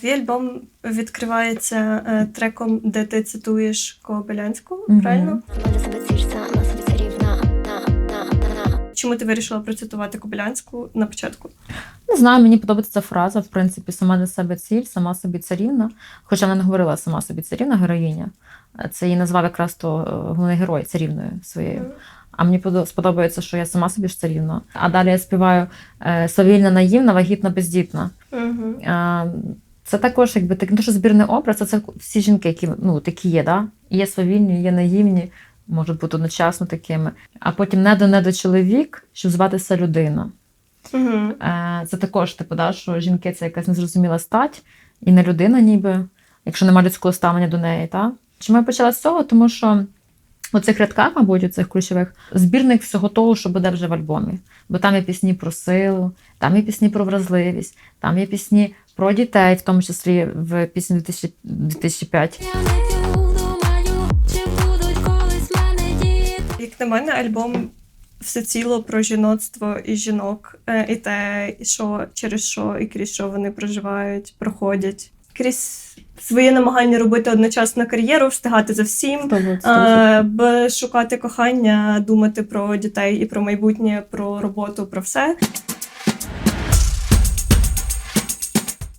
Твій альбом відкривається е, треком, де ти цитуєш Кобилянську, Мгм. правильно? Чому ти вирішила процитувати Кобилянську на початку? Не знаю, мені подобається ця фраза, в принципі, сама для себе ціль, сама собі царівна. Хоча вона не говорила сама собі царівна, героїня. Це її назвав якраз то е, головний герой царівною своєю. А мені подо- сподобається, що я сама собі ж царівна. А далі я співаю е, свавільна, наївна, вагітна, бездітна. Угу. Е, Це також якби так, не що збірний образ, а це всі жінки, які ну, такі є, да? є свавільні, є наївні, можуть бути одночасно такими. А потім недо-недо чоловік, щоб зватися людина. Угу. Це також, типу, да, що жінки це якась незрозуміла стать, і не людина, ніби, якщо немає людського ставлення до неї. Та? Чому я почала з цього? Тому що у цих рядках, мабуть, у цих ключових збірник всього того, що буде вже в альбомі. Бо там є пісні про силу, там є пісні про вразливість, там є пісні про дітей, в тому числі в пісні 2000 2005. Я не будуть колись мене діти. Як на мене, альбом всеціло про жіноцтво і жінок, е, і те, і що через що і крізь що вони проживають, проходять. Крізь своє намагання робити одночасно кар'єру, встигати за всім, е, б- шукати кохання, думати про дітей і про майбутнє, про роботу, про все.